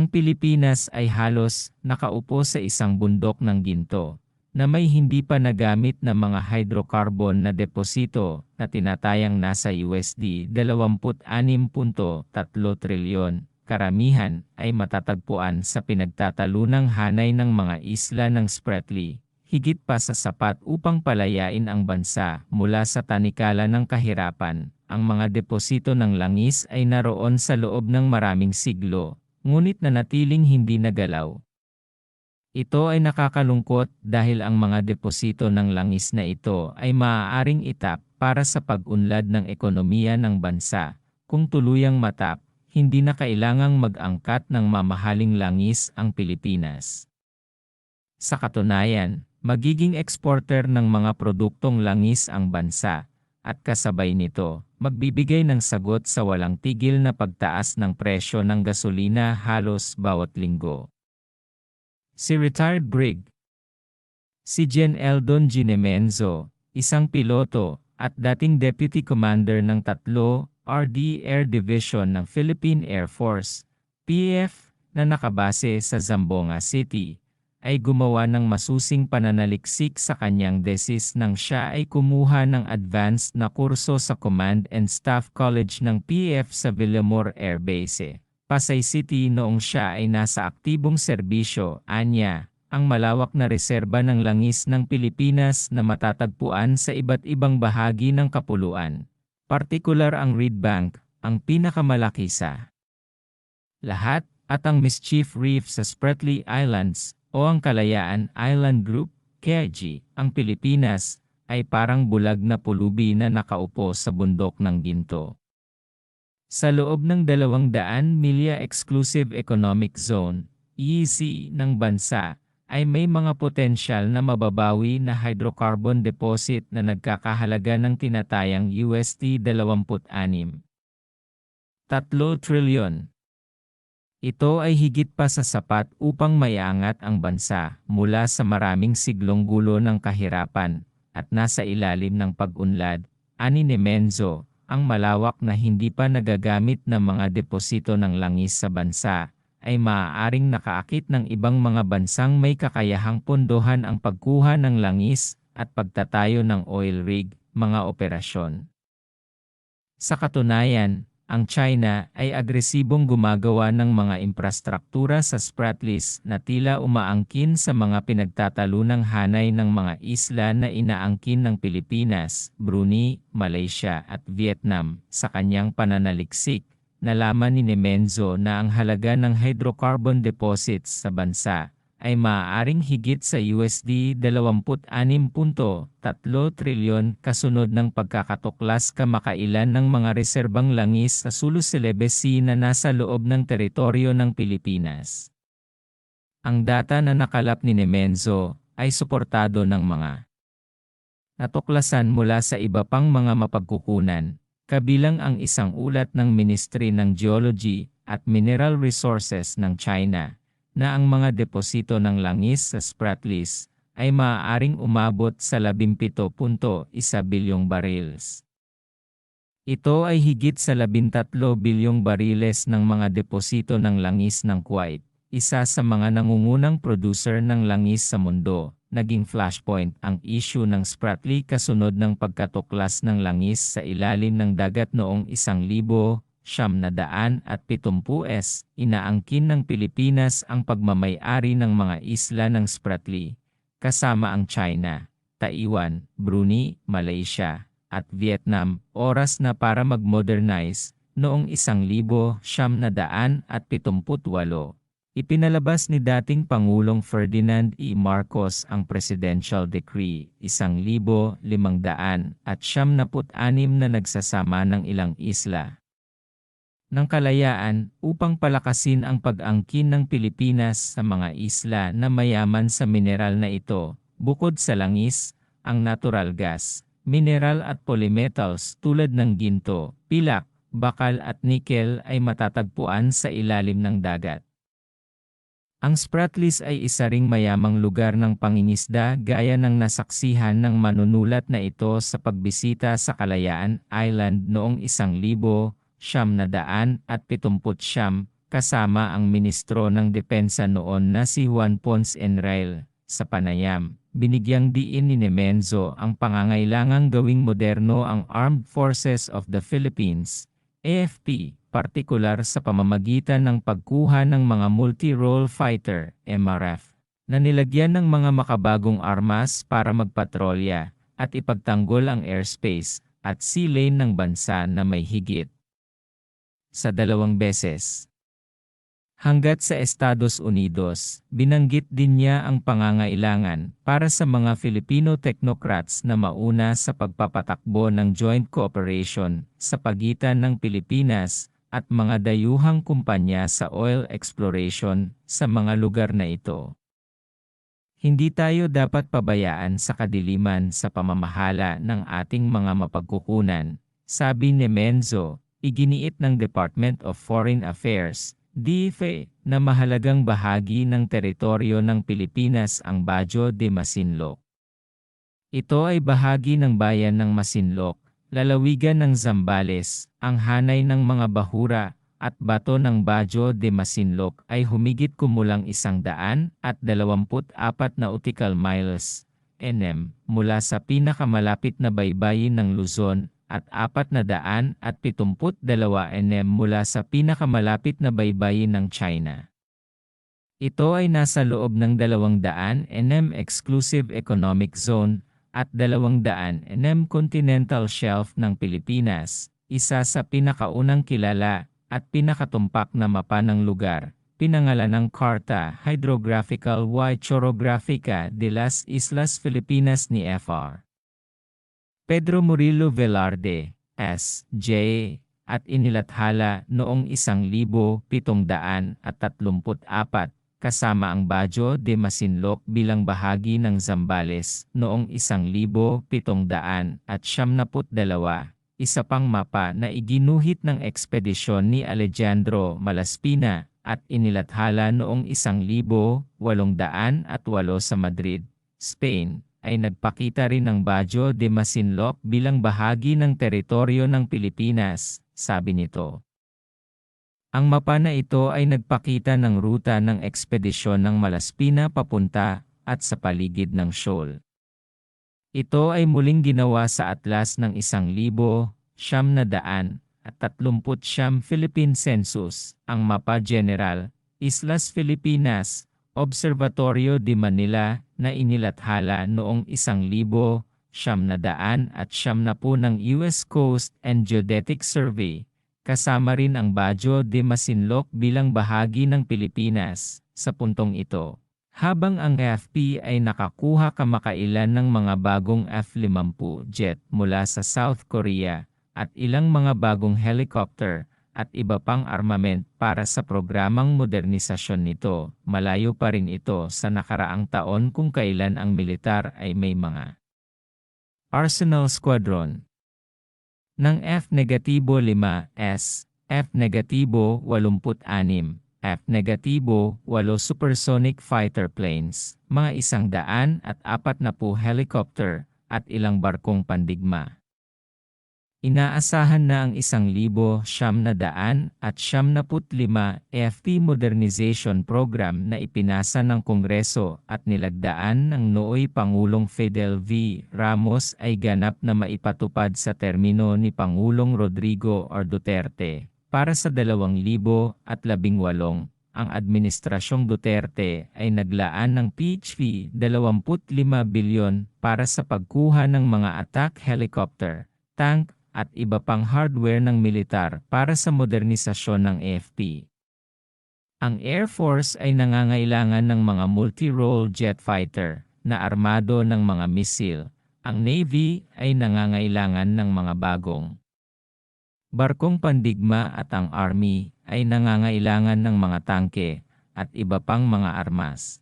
Ang Pilipinas ay halos nakaupo sa isang bundok ng ginto na may hindi pa nagamit na mga hydrocarbon na deposito na tinatayang nasa USD 26.3 trilyon. Karamihan ay matatagpuan sa pinagtatalunang hanay ng mga isla ng Spratly, higit pa sa sapat upang palayain ang bansa mula sa tanikala ng kahirapan. Ang mga deposito ng langis ay naroon sa loob ng maraming siglo, ngunit nanatiling hindi nagalaw. Ito ay nakakalungkot dahil ang mga deposito ng langis na ito ay maaaring itap para sa pag-unlad ng ekonomiya ng bansa. Kung tuluyang matap, hindi na kailangang mag-angkat ng mamahaling langis ang Pilipinas. Sa katunayan, magiging exporter ng mga produktong langis ang bansa, at kasabay nito, magbibigay ng sagot sa walang tigil na pagtaas ng presyo ng gasolina halos bawat linggo. Si retired Brig. Si Jen Eldon Ginemenzo, isang piloto at dating deputy commander ng tatlo RD Air Division ng Philippine Air Force, PF, na nakabase sa Zamboanga City, ay gumawa ng masusing pananaliksik sa kanyang thesis nang siya ay kumuha ng advanced na kurso sa Command and Staff College ng PF sa Villamor Air Base. Pasay City noong siya ay nasa aktibong serbisyo, anya, ang malawak na reserba ng langis ng Pilipinas na matatagpuan sa iba't ibang bahagi ng kapuluan. Partikular ang Reed Bank, ang pinakamalaki sa lahat, at ang Mischief Reef sa Spratly Islands, o ang Kalayaan Island Group, KG, ang Pilipinas, ay parang bulag na pulubi na nakaupo sa bundok ng ginto. Sa loob ng 200 milya Exclusive Economic Zone, EEZ, ng bansa, ay may mga potensyal na mababawi na hydrocarbon deposit na nagkakahalaga ng tinatayang USD 26. 3 trilyon. Ito ay higit pa sa sapat upang maiangat ang bansa mula sa maraming siglong gulo ng kahirapan at nasa ilalim ng pag-unlad, ani ni Menzo, ang malawak na hindi pa nagagamit na mga deposito ng langis sa bansa, ay maaaring nakaakit ng ibang mga bansang may kakayahang pondohan ang pagkuha ng langis at pagtatayo ng oil rig, mga operasyon. Sa katunayan, ang China ay agresibong gumagawa ng mga infrastruktura sa Spratlys na tila umaangkin sa mga pinagtatalunang hanay ng mga isla na inaangkin ng Pilipinas, Brunei, Malaysia at Vietnam sa kanyang pananaliksik. Nalaman ni Nemenzo na ang halaga ng hydrocarbon deposits sa bansa ay maaaring higit sa USD 26.3 trilyon kasunod ng pagkakatuklas kamakailan ng mga reserbang langis sa Sulu Celebes Sea na nasa loob ng teritoryo ng Pilipinas. Ang data na nakalap ni Nemenzo ay suportado ng mga natuklasan mula sa iba pang mga mapagkukunan, kabilang ang isang ulat ng Ministry ng Geology at Mineral Resources ng China na ang mga deposito ng langis sa Spratlys ay maaaring umabot sa 17.1 bilyong barils. Ito ay higit sa 13 bilyong bariles ng mga deposito ng langis ng Kuwait, isa sa mga nangungunang producer ng langis sa mundo. Naging flashpoint ang issue ng Spratly kasunod ng pagkatuklas ng langis sa ilalim ng dagat noong 1000 siyam na daan at pitumpu s, inaangkin ng Pilipinas ang pagmamayari ng mga isla ng Spratly, kasama ang China, Taiwan, Brunei, Malaysia, at Vietnam, oras na para mag-modernize, noong isang libo siyam na daan at pitumputwalo. Ipinalabas ni dating Pangulong Ferdinand E. Marcos ang Presidential Decree, isang libo limang daan at siyam naput anim na nagsasama ng ilang isla ng kalayaan upang palakasin ang pag-angkin ng Pilipinas sa mga isla na mayaman sa mineral na ito, bukod sa langis, ang natural gas, mineral at polymetals tulad ng ginto, pilak, bakal at nickel ay matatagpuan sa ilalim ng dagat. Ang Spratlys ay isa ring mayamang lugar ng pangingisda gaya ng nasaksihan ng manunulat na ito sa pagbisita sa Kalayaan Island noong isang libo, siyam na daan at pitumput siyam, kasama ang ministro ng depensa noon na si Juan Ponce Enrile. Sa panayam, binigyang diin ni Nemenzo ang pangangailangang gawing moderno ang Armed Forces of the Philippines, AFP, partikular sa pamamagitan ng pagkuha ng mga multi-role fighter, MRF, na nilagyan ng mga makabagong armas para magpatrolya at ipagtanggol ang airspace at sea lane ng bansa na may higit sa dalawang beses. Hanggat sa Estados Unidos, binanggit din niya ang pangangailangan para sa mga Filipino technocrats na mauna sa pagpapatakbo ng joint cooperation sa pagitan ng Pilipinas at mga dayuhang kumpanya sa oil exploration sa mga lugar na ito. Hindi tayo dapat pabayaan sa kadiliman sa pamamahala ng ating mga mapagkukunan, sabi ni Menzo, iginiit ng Department of Foreign Affairs DFA na mahalagang bahagi ng teritoryo ng Pilipinas ang Bajo de Masinloc. Ito ay bahagi ng bayan ng Masinloc, lalawigan ng Zambales, ang hanay ng mga bahura at bato ng Bajo de Masinloc ay humigit kumulang isang daan at dalawamput apat nautical miles, NM, mula sa pinakamalapit na baybayin ng Luzon at 400 at 72 nm mula sa pinakamalapit na baybayin ng China. Ito ay nasa loob ng 200 nm Exclusive Economic Zone at 200 nm Continental Shelf ng Pilipinas, isa sa pinakaunang kilala at pinakatumpak na mapa ng lugar, pinangalan ng Carta Hydrographical y Chorographica de las Islas Filipinas ni Fr. Pedro Murillo Velarde, S.J., at inilathala noong 1734 kasama ang Bajo de Masinloc bilang bahagi ng Zambales noong 1772, isa pang mapa na iginuhit ng ekspedisyon ni Alejandro Malaspina at inilathala noong 1808 sa Madrid, Spain ay nagpakita rin ng Bajo de Masinloc bilang bahagi ng teritoryo ng Pilipinas, sabi nito. Ang mapa na ito ay nagpakita ng ruta ng ekspedisyon ng Malaspina papunta at sa paligid ng shoal. Ito ay muling ginawa sa atlas ng isang libo, siyam na daan, at tatlumput siyam Philippine Census, ang mapa general, Islas Filipinas, Observatorio de Manila na inilathala noong isang libo, siyam na daan at siyam na po ng US Coast and Geodetic Survey, kasama rin ang Bajo de Masinloc bilang bahagi ng Pilipinas, sa puntong ito. Habang ang AFP ay nakakuha kamakailan ng mga bagong F-50 jet mula sa South Korea at ilang mga bagong helicopter, at iba pang armament para sa programang modernisasyon nito, malayo pa rin ito sa nakaraang taon kung kailan ang militar ay may mga Arsenal Squadron ng F-5S, F-86, F-8 supersonic fighter planes, mga isang daan at apat na po helicopter, at ilang barkong pandigma. Inaasahan na ang isang libo siyam na daan at siyam na lima FP Modernization Program na ipinasa ng Kongreso at nilagdaan ng nooy Pangulong Fidel V. Ramos ay ganap na maipatupad sa termino ni Pangulong Rodrigo R. Duterte. Para sa 2018, ang Administrasyong Duterte ay naglaan ng PHP 25 bilyon para sa pagkuha ng mga attack helicopter, tank at iba pang hardware ng militar para sa modernisasyon ng AFP. Ang Air Force ay nangangailangan ng mga multi-role jet fighter na armado ng mga misil. Ang Navy ay nangangailangan ng mga bagong barkong pandigma at ang Army ay nangangailangan ng mga tangke at iba pang mga armas.